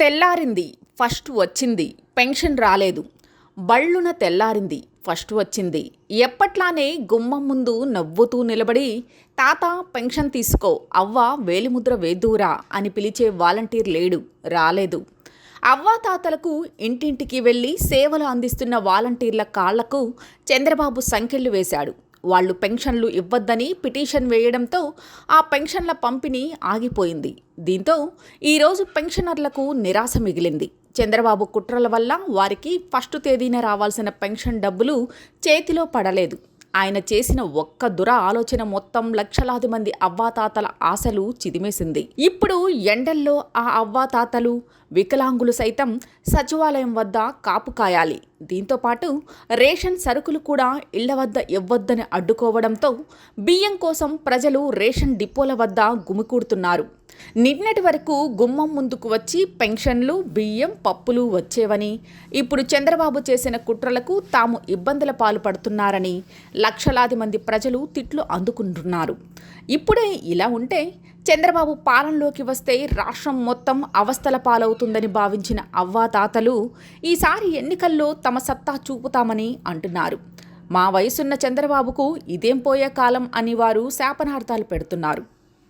తెల్లారింది ఫస్ట్ వచ్చింది. పెన్షన్ రాలేదు. బళ్ళున తెల్లారింది ఫస్ట్ వచ్చింది. ఎప్పట్లానే గుమ్మం ముందు నవ్వుతూ నిలబడి తాత పెన్షన్ తీసుకో అవ్వ వేలిముద్ర వేదూరా అని పిలిచే వాలంటీర్ లేడు రాలేదు. అవ్వ తాతలకు ఇంటింటికి వెళ్ళి సేవలు అందిస్తున్న వాలంటీర్ల కాళ్ళకు చంద్రబాబు సంకెళ్ళు వేశాడు. వాళ్ళు పెన్షన్లు ఇవ్వద్దని పిటిషన్ వేయడంతో ఆ పెన్షన్ల పంపిణీ ఆగిపోయింది. దీంతో ఈరోజు పెన్షనర్లకు నిరాశ మిగిలింది. చంద్రబాబు కుట్రల వల్ల వారికి ఫస్ట్ తేదీన రావాల్సిన పెన్షన్ డబ్బులు చేతిలో పడలేదు. ఆయన చేసిన ఒక్క దుర ఆలోచన మొత్తం లక్షలాది మంది అవ్వాతాతల ఆశలు చిదిమేసింది. ఇప్పుడు ఎండల్లో ఆ అవ్వాతాతలు వికలాంగులు సైతం సచివాలయం వద్ద కాపు కాయాలి. దీంతో పాటు రేషన్ సరుకులు కూడా ఇళ్ళ వద్ద ఇవ్వొద్దని అడ్డుకోవడంతో బియ్యం కోసం ప్రజలు రేషన్ డిపోల వద్ద గుమికూడుతున్నారు. నిన్నటి వరకు గుమ్మం ముందుకు వచ్చి పెన్షన్లు బియ్యం పప్పులు వచ్చేవని. ఇప్పుడు చంద్రబాబు చేసిన కుట్రలకు తాము ఇబ్బందుల పాలు పడుతున్నారని లక్షలాది మంది ప్రజలు తిట్లు అందుకుంటున్నారు. ఇప్పుడే ఇలా ఉంటే చంద్రబాబు పాలనలోకి వస్తే రాష్ట్రం మొత్తం అవస్థల పాలవుతుందని భావించిన అవ్వాతాతలు ఈసారి ఎన్నికల్లో తమ సత్తా చూపుతామని అంటున్నారు. మా వయసున్న చంద్రబాబుకు ఇదేం పోయే కాలం అని వారు శాపనార్థాలు పెడుతున్నారు.